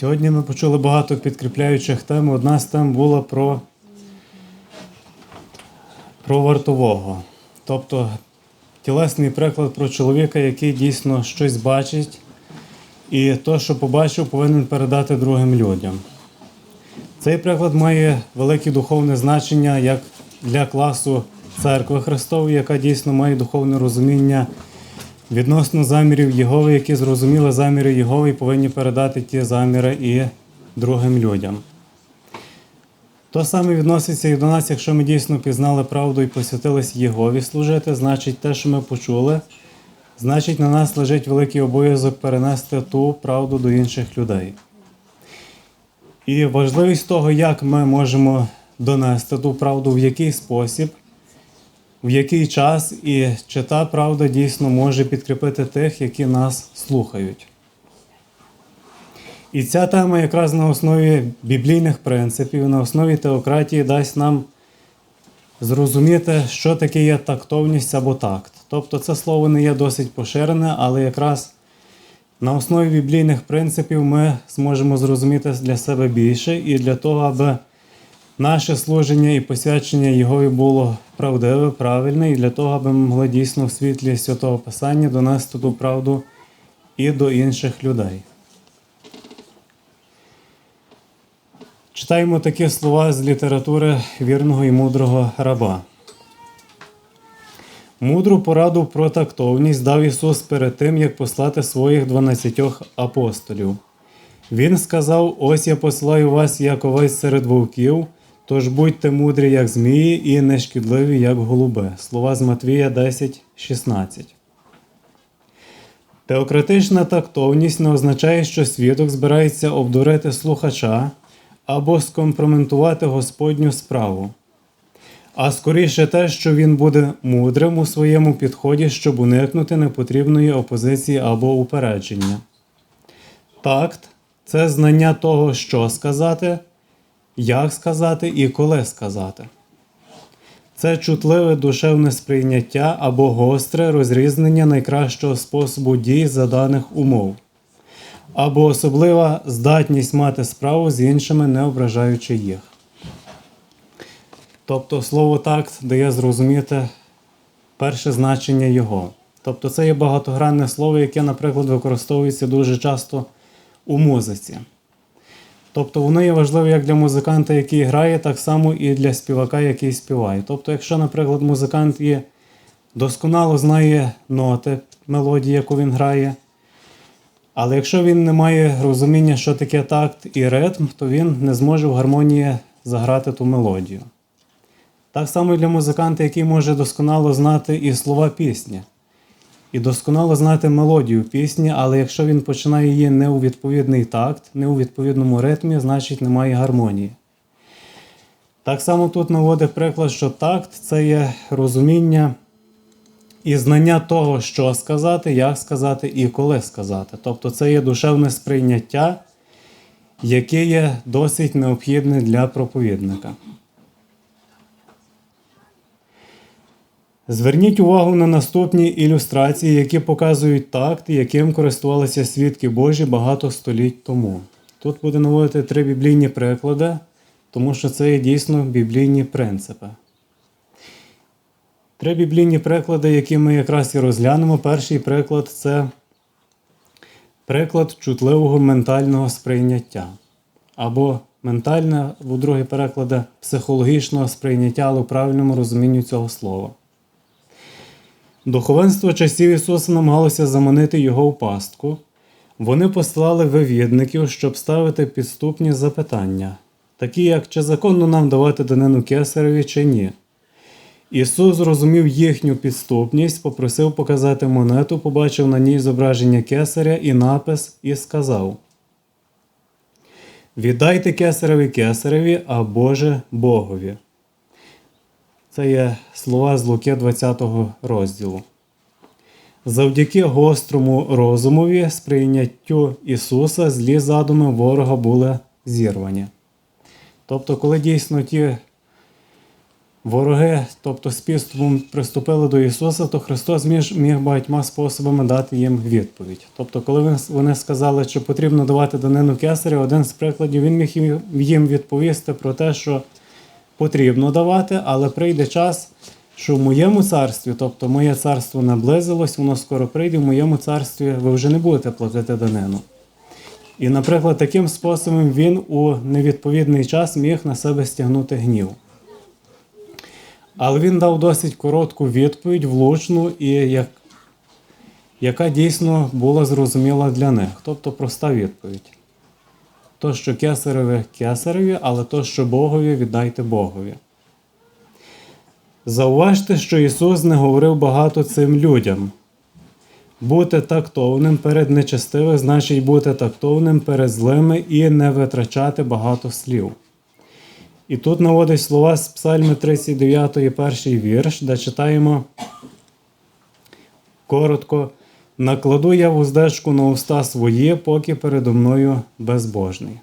Сьогодні ми почули багато підкріпляючих тем. Одна з тем була про, про вартового. Тобто тілесний приклад про чоловіка, який дійсно щось бачить, і то, що побачив, повинен передати другим людям. Цей приклад має велике духовне значення як для класу церкви Христової, яка дійсно має духовне розуміння відносно замірів Єгови, які зрозуміли заміри Єгови і повинні передати ті заміри і другим людям. То саме відноситься і до нас, якщо ми дійсно пізнали правду і посвятились Єгові служити, значить те, що ми почули, значить на нас лежить великий обов'язок перенести ту правду до інших людей. І важливість того, як ми можемо донести ту правду, в який спосіб, в який час, і чи та правда дійсно може підкріпити тих, які нас слухають. І ця тема якраз на основі біблійних принципів, на основі теократії дасть нам зрозуміти, що таке є тактовність або такт. Тобто це слово не є досить поширене, але якраз на основі біблійних принципів ми зможемо зрозуміти для себе більше і для того, аби наше служення і посвячення Єгові було правдиве, правильне, і для того, аби ми могли дійсно в світлі святого Писання донести ту правду і до інших людей. Читаємо такі слова з літератури вірного і мудрого раба. Мудру пораду про тактовність дав Ісус перед тим, як послати своїх дванадцятьох апостолів. Він сказав: Ось я посилаю вас, як овець серед вовків, тож будьте мудрі, як змії, і нешкідливі, як голуби. Слова з Матвія 10, 16. Теократична тактовність не означає, що свідок збирається обдурити слухача або скомпроментувати Господню справу, а скоріше те, що він буде мудрим у своєму підході, щоб уникнути непотрібної опозиції або упередження. Такт це знання того, що сказати, як сказати і коли сказати. Це чутливе душевне сприйняття або гостре розрізнення найкращого способу дій за даних умов, або особлива здатність мати справу з іншими, не ображаючи їх. Тобто слово такт дає зрозуміти перше значення його. Тобто це є багатогранне слово, яке, наприклад, використовується дуже часто у музиці. Тобто воно є важливе як для музиканта, який грає, так само і для співака, який співає. Тобто, якщо, наприклад, музикант є досконало знає ноти, мелодії, яку він грає, але якщо він не має розуміння, що таке такт і ритм, то він не зможе в гармонії заграти ту мелодію. Так само і для музиканта, який може досконало знати і слова пісні, і досконало знати мелодію пісні, але якщо він починає її не у відповідний такт, не у відповідному ритмі, значить немає гармонії. Так само тут наводить приклад, що такт це є розуміння і знання того, що сказати, як сказати і коли сказати. Тобто це є душевне сприйняття, яке є досить необхідне для проповідника. Зверніть увагу на наступні ілюстрації, які показують такт, яким користувалися свідки Божі багато століть тому. Тут буде наводити три біблійні приклади, тому що це є дійсно біблійні принципи. Три біблійні приклади, які ми якраз і розглянемо. Перший приклад це приклад чутливого ментального сприйняття. Або ментальне, у другий переклади психологічного сприйняття, але у правильному розумінні цього слова. Духовенство часів Ісуса намагалося заманити його в пастку. Вони послали вивідників, щоб ставити підступні запитання, такі як чи законно нам давати данину кесареві чи ні. Ісус зрозумів їхню підступність, попросив показати монету, побачив на ній зображення кесаря і напис, і сказав: Віддайте кесареві кесареві, а Боже Богові. Це є слова з Луки 20 розділу. Завдяки гострому розумові, сприйняттю Ісуса, злі задуми ворога були зірвані. Тобто, коли дійсно ті вороги, тобто з підступом приступили до Ісуса, то Христос міг, міг багатьма способами дати їм відповідь. Тобто, коли вони- сказали, що потрібно давати данину кесарю, один з прикладів він міг їм відповісти про те, що потрібно давати, але прийде час, що в моєму царстві, тобто моє царство наблизилось, воно скоро прийде, в моєму царстві ви вже не будете платити данину. І, наприклад, таким способом він у невідповідний час міг на себе стягнути гнів. Але він дав досить коротку відповідь, влучну, і як, яка дійсно була зрозуміла для них. Тобто проста відповідь. То, що кесареве кесареві, але то, що Богові, віддайте Богові. Зауважте, що Ісус не говорив багато цим людям. Бути тактовним перед нечестивим значить бути тактовним перед злими і не витрачати багато слів. І тут наводить слова з Псальми 39, перший вірш, де читаємо коротко: накладу я вуздечку на уста свої, поки передо мною безбожний.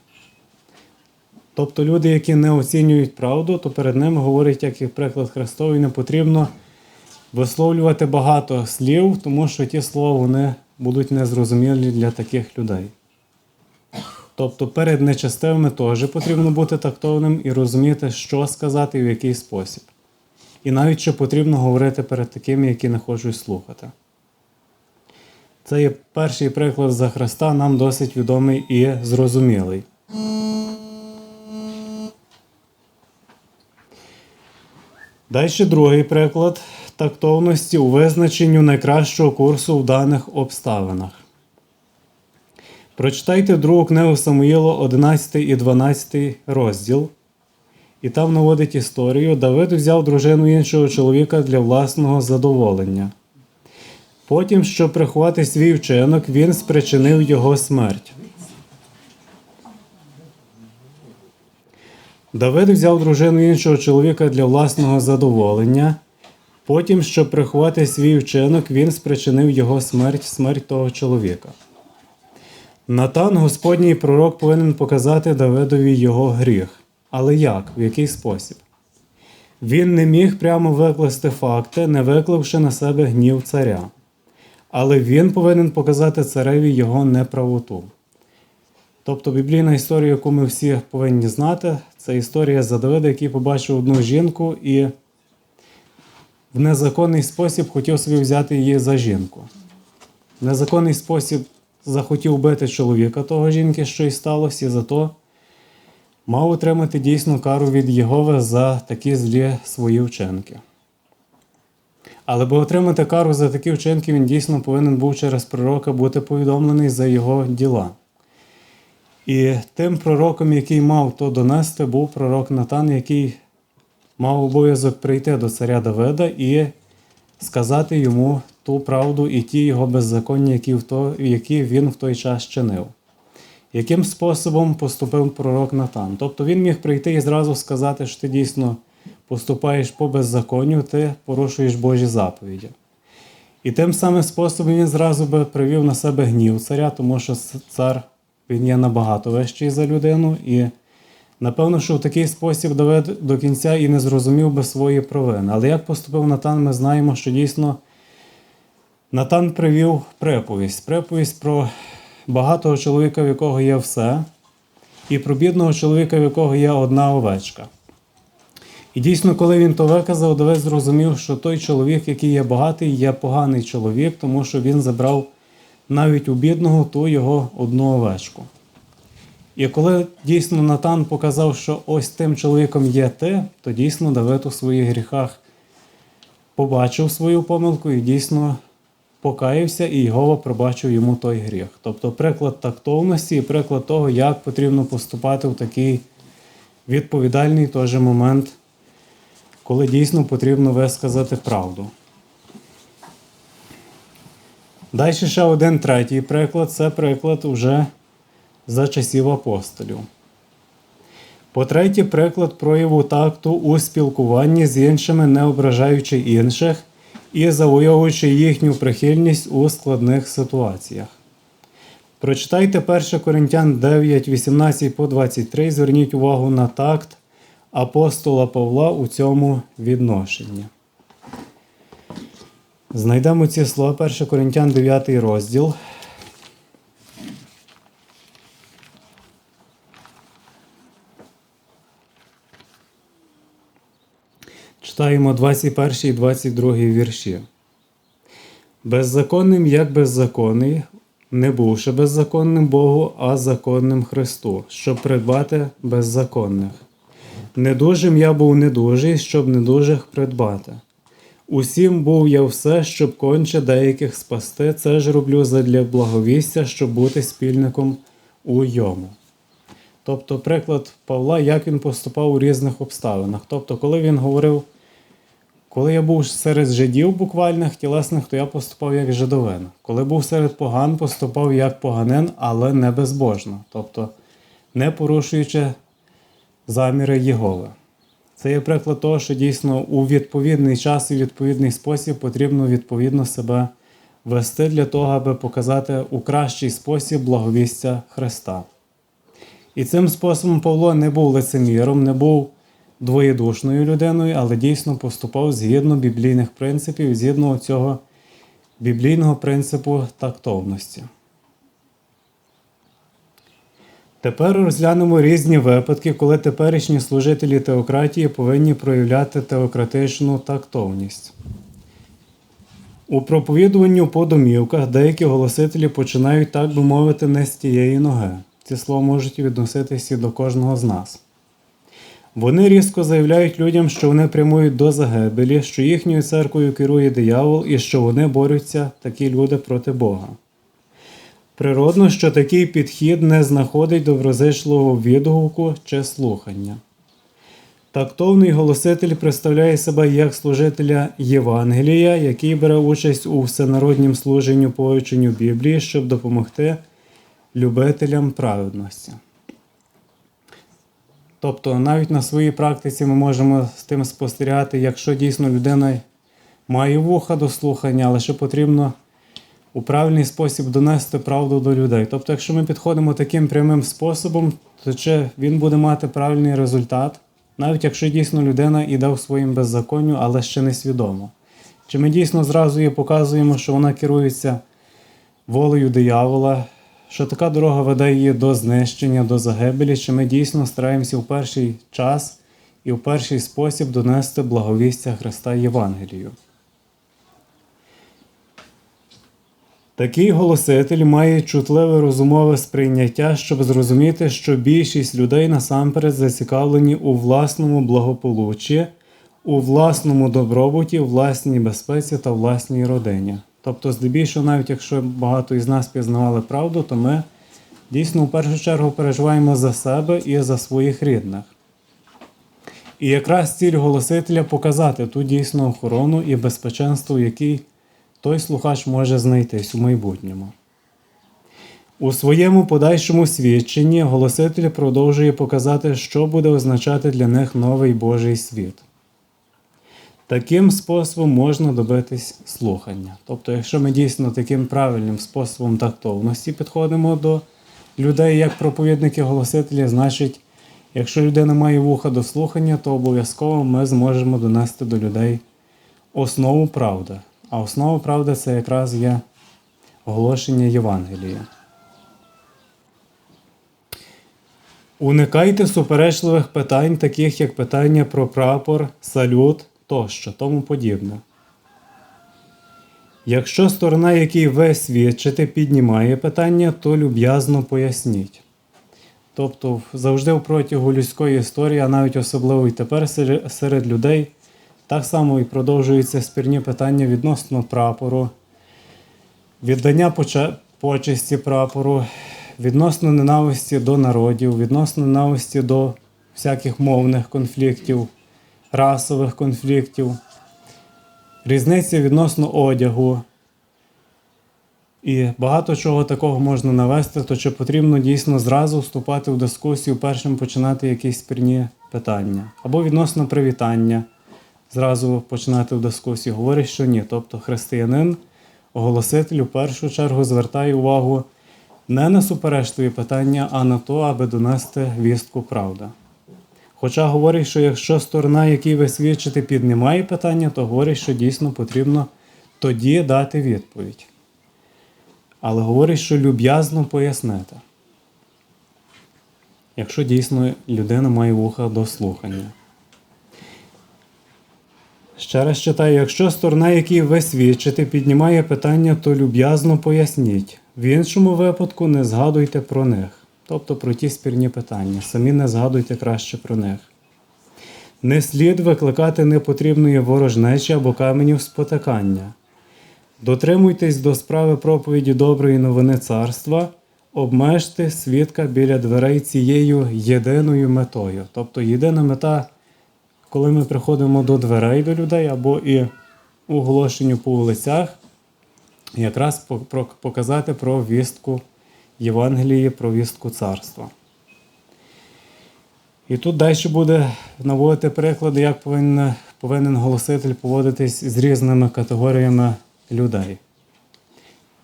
Тобто люди, які не оцінюють правду, то перед ними говорить, як і приклад Христовий, не потрібно висловлювати багато слів, тому що ті слова вони будуть незрозумілі для таких людей. Тобто перед нечестивими теж потрібно бути тактовним і розуміти, що сказати і в який спосіб. І навіть що потрібно говорити перед такими, які не хочуть слухати. Це є перший приклад за Христа, нам досить відомий і зрозумілий. Далі другий приклад тактовності у визначенню найкращого курсу в даних обставинах. Прочитайте другу книгу Самуїла, 11 і 12 розділ. І там наводить історію. Давид взяв дружину іншого чоловіка для власного задоволення. Потім, щоб приховати свій вчинок, він спричинив його смерть. Давид взяв дружину іншого чоловіка для власного задоволення. Потім, щоб приховати свій вчинок, він спричинив його смерть, смерть того чоловіка. Натан, Господній пророк, повинен показати Давидові його гріх. Але як? В який спосіб? Він не міг прямо викласти факти, не викливши на себе гнів царя. Але він повинен показати цареві його неправоту. Тобто біблійна історія, яку ми всі повинні знати, це історія за Давида, який побачив одну жінку і в незаконний спосіб хотів собі взяти її за жінку. В незаконний спосіб захотів бити чоловіка того жінки, що й сталося, і зато мав отримати дійсну кару від Єгови за такі злі свої вчинки. Але би отримати кару за такі вчинки, він дійсно повинен був через пророка бути повідомлений за його діла. І тим пророком, який мав то донести, був пророк Натан, який мав обов'язок прийти до царя Давида і сказати йому ту правду і ті його беззаконня, які, в то, які він в той час чинив. Яким способом поступив пророк Натан? Тобто він міг прийти і зразу сказати, що ти дійсно поступаєш по беззаконню, ти порушуєш Божі заповіді. І тим самим способом він зразу би привів на себе гнів царя, тому що цар він є набагато вищий за людину, і напевно, що в такий спосіб Давид до кінця і не зрозумів би свої провини. Але як поступив Натан, ми знаємо, що дійсно Натан привів приповість. Приповість про багатого чоловіка, в якого є все, і про бідного чоловіка, в якого є одна овечка. І дійсно, коли він то виказав, Давид зрозумів, що той чоловік, який є багатий, є поганий чоловік, тому що він забрав навіть у бідного ту його одну овечку. І коли дійсно Натан показав, що ось тим чоловіком є ти, то дійсно Давид у своїх гріхах побачив свою помилку і дійсно покаявся, і Єгова пробачив йому той гріх. Тобто приклад тактовності і приклад того, як потрібно поступати в такий відповідальний теж момент, коли дійсно потрібно висказати правду. Далі ще один третій приклад це приклад уже за часів апостолів. По-третє, приклад прояву такту у спілкуванні з іншими, не ображаючи інших і завойовуючи їхню прихильність у складних ситуаціях. Прочитайте 1 Коринтян 9, 18 по 23, зверніть увагу на такт апостола Павла у цьому відношенні. Знайдемо ці слова 1 Коринтян 9 розділ. Читаємо 21 і 22 вірші. Беззаконним, як беззаконний, не бувши беззаконним Богу, а законним Христу, щоб придбати беззаконних. Недужим я був недужий, щоб недужих придбати. Усім був я все, щоб конче деяких спасти, це ж роблю задля благовістя, щоб бути спільником у йому. Тобто, приклад Павла, як він поступав у різних обставинах. Тобто, коли він говорив, коли я був серед жидів буквальних, тілесних, то я поступав як жидовин. Коли був серед поган, поступав як поганин, але не безбожно, тобто не порушуючи заміри Єгови. Це є приклад того, що дійсно у відповідний час і відповідний спосіб потрібно відповідно себе вести для того, аби показати у кращий спосіб благовістя Христа. І цим способом Павло не був лицеміром, не був двоєдушною людиною, але дійсно поступав згідно біблійних принципів, згідно цього біблійного принципу тактовності. Тепер розглянемо різні випадки, коли теперішні служителі теократії повинні проявляти теократичну тактовність. У проповідуванні по домівках деякі голосителі починають, так би мовити, не з тієї ноги. Ці слова можуть відноситися до кожного з нас. Вони різко заявляють людям, що вони прямують до загибелі, що їхньою церквою керує диявол і що вони борються такі люди проти Бога. Природно, що такий підхід не знаходить доброзичливого відгуку чи слухання. Тактовний голоситель представляє себе як служителя Євангелія, який бере участь у всенароднім служенню по вивченню Біблії, щоб допомогти любителям праведності. Тобто навіть на своїй практиці ми можемо з тим спостерігати, якщо дійсно людина має вуха до слухання, але ще потрібно у правильний спосіб донести правду до людей. Тобто, якщо ми підходимо таким прямим способом, то чи він буде мати правильний результат, навіть якщо дійсно людина іде в своїм беззаконню, але ще не свідомо. Чи ми дійсно зразу їй показуємо, що вона керується волею диявола, що така дорога веде її до знищення, до загибелі, чи ми дійсно стараємося в перший час і в перший спосіб донести благовістя Христа Євангелію. Такий голоситель має чутливе розумове сприйняття, щоб зрозуміти, що більшість людей насамперед зацікавлені у власному благополуччі, у власному добробуті, власній безпеці та власній родині. Тобто, здебільшого, навіть якщо багато із нас пізнавали правду, то ми дійсно в першу чергу переживаємо за себе і за своїх рідних. І якраз ціль голосителя показати ту дійсну охорону і безпеченство, в якій той слухач може знайтись у майбутньому. У своєму подальшому свідченні голоситель продовжує показати, що буде означати для них новий Божий світ. Таким способом можна добитись слухання. Тобто, якщо ми дійсно таким правильним способом тактовності підходимо до людей як проповідники голосителі, значить, якщо людина має вуха до слухання, то обов'язково ми зможемо донести до людей основу правди. А основа правди це якраз є оголошення Євангелія. Уникайте суперечливих питань, таких як питання про прапор, салют тощо, тому подібне. Якщо сторона, якій ви свідчите, піднімає питання, то люб'язно поясніть. Тобто, завжди в протягу людської історії, а навіть особливо і тепер серед людей, так само і продовжуються спірні питання відносно прапору, віддання почесті прапору, відносно ненависті до народів, відносно ненависті до всяких мовних конфліктів, расових конфліктів, різниці відносно одягу. І багато чого такого можна навести, то чи потрібно дійсно зразу вступати в дискусію, першим починати якісь спірні питання, або відносно привітання зразу починати в дискусію, говорить, що ні. Тобто християнин, оголоситель у першу чергу звертає увагу не на суперечливі питання, а на то, аби донести вістку правди. Хоча говорить, що якщо сторона, якій ви свідчите, піднімає питання, то говорить, що дійсно потрібно тоді дати відповідь. Але говорить, що люб'язно пояснити. Якщо дійсно людина має вуха до слухання. Ще раз читаю, якщо сторона, якій ви свідчите, піднімає питання, то люб'язно поясніть. В іншому випадку не згадуйте про них, тобто про ті спірні питання. Самі не згадуйте краще про них. Не слід викликати непотрібної ворожнечі або каменів спотикання. Дотримуйтесь до справи проповіді доброї новини царства, обмежте свідка біля дверей цією єдиною метою. Тобто єдина мета, коли ми приходимо до дверей до людей або і оголошенню по вулицях, якраз показати про вістку Євангелії, про вістку царства. І тут далі буде наводити приклади, як повинен, повинен голоситель поводитись з різними категоріями людей.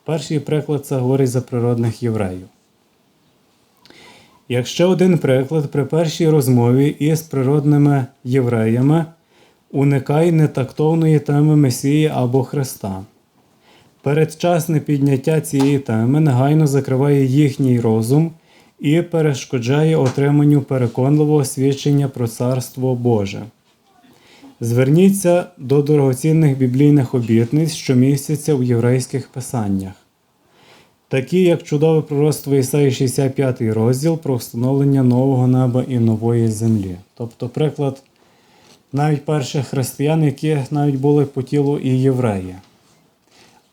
Перший приклад це говорить за природних євреїв. Як ще один приклад, при першій розмові із природними євреями уникай нетактовної теми Месії або Христа. Передчасне підняття цієї теми негайно закриває їхній розум і перешкоджає отриманню переконливого свідчення про Царство Боже. Зверніться до дорогоцінних біблійних обітниць, що містяться в єврейських писаннях, такі як чудове пророцтво Ісаї 65 розділ про встановлення нового неба і нової землі. Тобто, приклад навіть перших християн, які навіть були по тілу і євреї.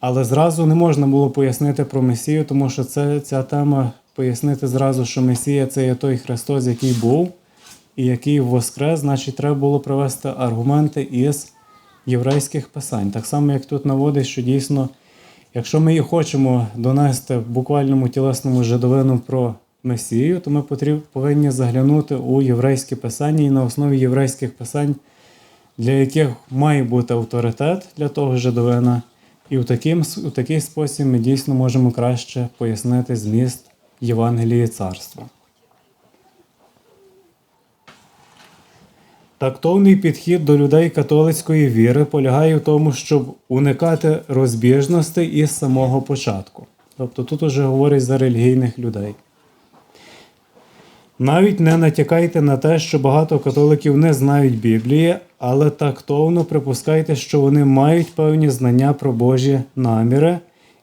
Але зразу не можна було пояснити про Месію, тому що це, ця тема пояснити зразу, що Месія це є той Христос, який був і який воскрес, значить, треба було привести аргументи із єврейських писань. Так само, як тут наводить, що дійсно, якщо ми її хочемо донести в буквальному тілесному жидовину про Месію, то ми повинні заглянути у єврейські писання і на основі єврейських писань, для яких має бути авторитет для того жидовина. І в, таким, у такий спосіб ми дійсно можемо краще пояснити зміст Євангелії царства. Тактовний підхід до людей католицької віри полягає в тому, щоб уникати розбіжностей із самого початку. Тобто тут уже говорять за релігійних людей. Навіть не натякайте на те, що багато католиків не знають Біблії, але тактовно припускайте, що вони мають певні знання про Божі наміри,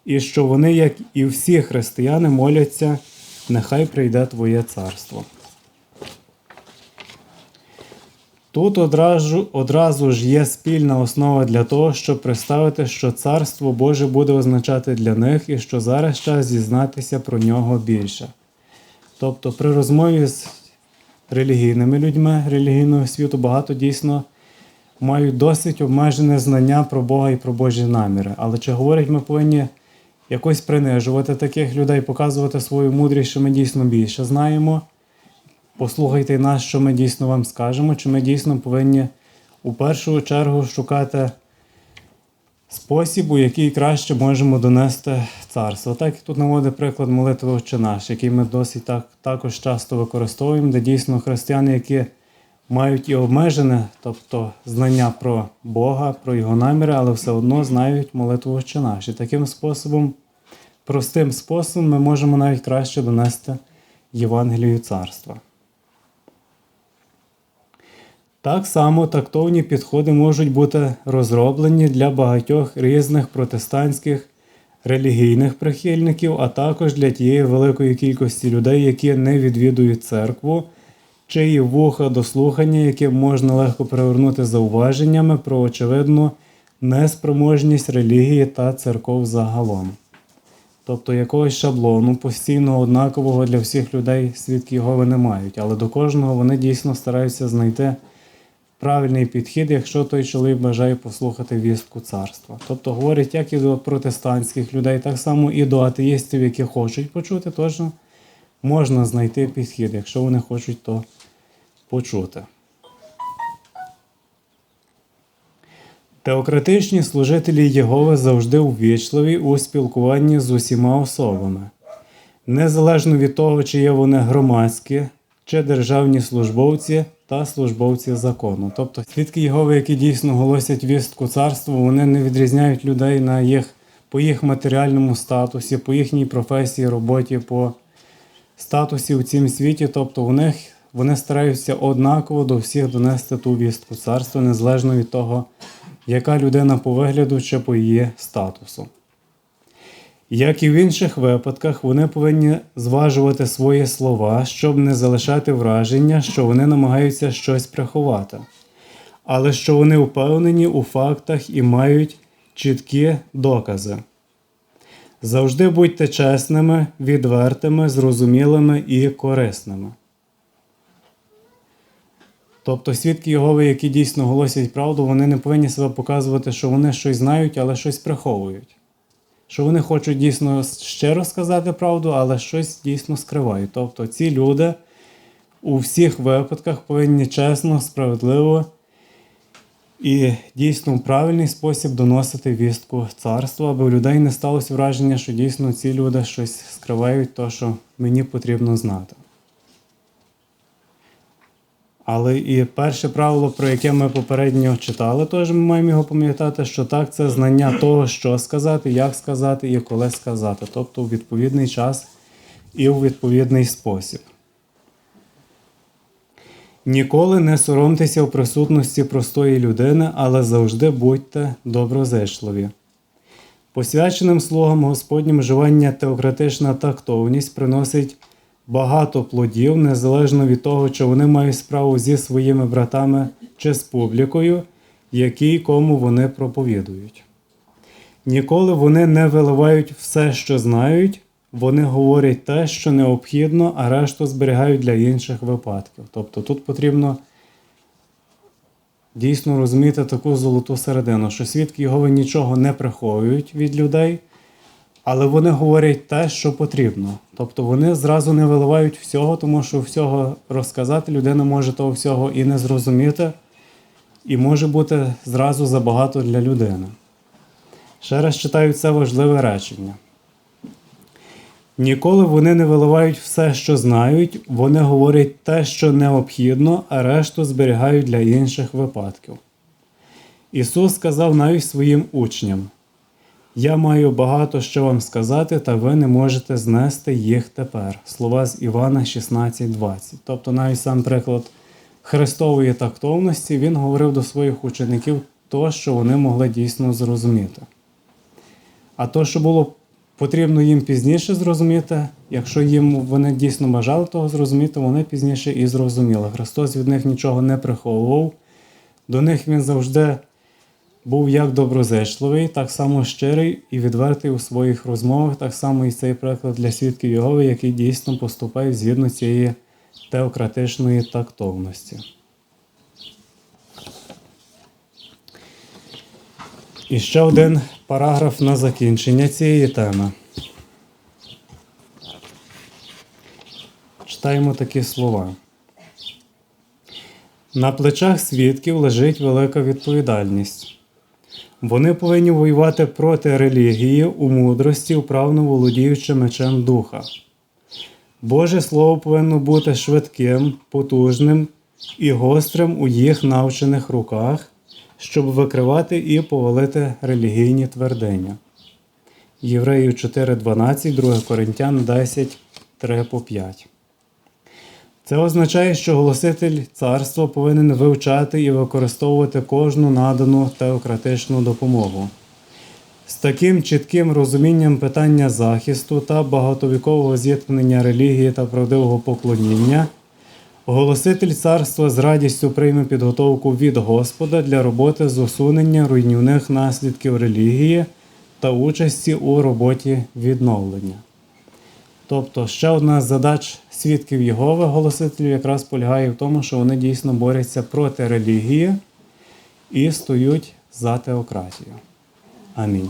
і що вони, як і всі християни, моляться, нехай прийде Твоє царство. Тут одразу, одразу ж є спільна основа для того, щоб представити, що Царство Боже буде означати для них і що зараз час зізнатися про нього більше. Тобто при розмові з релігійними людьми релігійного світу багато дійсно мають досить обмежене знання про Бога і про Божі наміри. Але чи говорять, ми повинні якось принижувати таких людей, показувати свою мудрість, що ми дійсно більше знаємо. Послухайте нас, що ми дійсно вам скажемо, чи ми дійсно повинні у першу чергу шукати спосіб, у який краще можемо донести царство. Так тут наводить приклад молитви «Отче наш, який ми досить так, також часто використовуємо, де дійсно християни, які мають і обмежене, тобто знання про Бога, про його наміри, але все одно знають молитву «Отче наш». І таким способом, простим способом, ми можемо навіть краще донести Євангелію царства. Так само тактовні підходи можуть бути розроблені для багатьох різних протестантських релігійних прихильників, а також для тієї великої кількості людей, які не відвідують церкву, чиї вуха до слухання, яке можна легко перевернути зауваженнями про очевидну неспроможність релігії та церков загалом. Тобто якогось шаблону постійно однакового для всіх людей свідки Єгови не мають, але до кожного вони дійсно стараються знайти правильний підхід, якщо той чоловік бажає послухати вістку царства. Тобто говорять як і до протестантських людей, так само і до атеїстів, які хочуть почути, теж можна знайти підхід, якщо вони хочуть то почути. Теократичні служителі Єгови завжди ввічливі у спілкуванні з усіма особами. Незалежно від того, чи є вони громадські, чи державні службовці та службовці закону. Тобто свідки Єгови, які дійсно голосять вістку царства, вони не відрізняють людей на їх, по їх матеріальному статусі, по їхній професії, роботі, по статусі у цім світі. Тобто у них вони стараються однаково до всіх донести ту вістку царства, незалежно від того, яка людина по вигляду чи по її статусу. Як і в інших випадках, вони повинні зважувати свої слова, щоб не залишати враження, що вони намагаються щось приховати, але що вони впевнені у фактах і мають чіткі докази. Завжди будьте чесними, відвертими, зрозумілими і корисними. Тобто свідки Єгови, які дійсно голосять правду, вони не повинні себе показувати, що вони щось знають, але щось приховують. Що вони хочуть дійсно щиро сказати правду, але щось дійсно скривають. Тобто ці люди у всіх випадках повинні чесно, справедливо і дійсно в правильний спосіб доносити вістку царства, аби у людей не сталося враження, що дійсно ці люди щось скривають, то що мені потрібно знати. Але і перше правило, про яке ми попередньо читали, теж ми маємо його пам'ятати, що так, це знання того, що сказати, як сказати і коли сказати, тобто у відповідний час і у відповідний спосіб. Ніколи не соромтеся в присутності простої людини, але завжди будьте доброзичливі. Посвяченим слугам Господнім вживання теократична тактовність приносить багато плодів, незалежно від того, чи вони мають справу зі своїми братами чи з публікою, якій кому вони проповідують. Ніколи вони не виливають все, що знають, вони говорять те, що необхідно, а решту зберігають для інших випадків. Тобто тут потрібно дійсно розуміти таку золоту середину, що свідки Єгови нічого не приховують від людей, але вони говорять те, що потрібно. Тобто вони зразу не виливають всього, тому що всього розказати людина може того всього і не зрозуміти, і може бути зразу забагато для людини. Ще раз читаю це важливе речення. Ніколи вони не виливають все, що знають, вони говорять те, що необхідно, а решту зберігають для інших випадків. Ісус сказав навіть своїм учням: Я маю багато що вам сказати, та ви не можете знести їх тепер. Слова з Івана 16:20. Тобто, навіть сам приклад Христової тактовності він говорив до своїх учеників то, що вони могли дійсно зрозуміти. А то, що було потрібно їм пізніше зрозуміти, якщо їм вони дійсно бажали того зрозуміти, вони пізніше і зрозуміли. Христос від них нічого не приховував, до них він завжди був як доброзичливий, так само щирий і відвертий у своїх розмовах, так само і цей приклад для свідків Єгови, який дійсно поступає згідно цієї теократичної тактовності. І ще один параграф на закінчення цієї теми. Читаємо такі слова. На плечах свідків лежить велика відповідальність. Вони повинні воювати проти релігії у мудрості, вправно володіючи мечем духа. Боже Слово повинно бути швидким, потужним і гострим у їх навчених руках, щоб викривати і повалити релігійні твердиня. Євреїв 4.12, 2 Коринтян 10, 3 по 5. Це означає, що голоситель царства повинен вивчати і використовувати кожну надану теократичну допомогу. З таким чітким розумінням питання захисту та багатовікового зіткнення релігії та правдивого поклоніння, голоситель царства з радістю прийме підготовку від Господа для роботи з усунення руйнівних наслідків релігії та участі у роботі відновлення. Тобто ще одна з задач свідків Єгови, голосителів, якраз полягає в тому, що вони дійсно борються проти релігії і стоють за теократію. Амінь.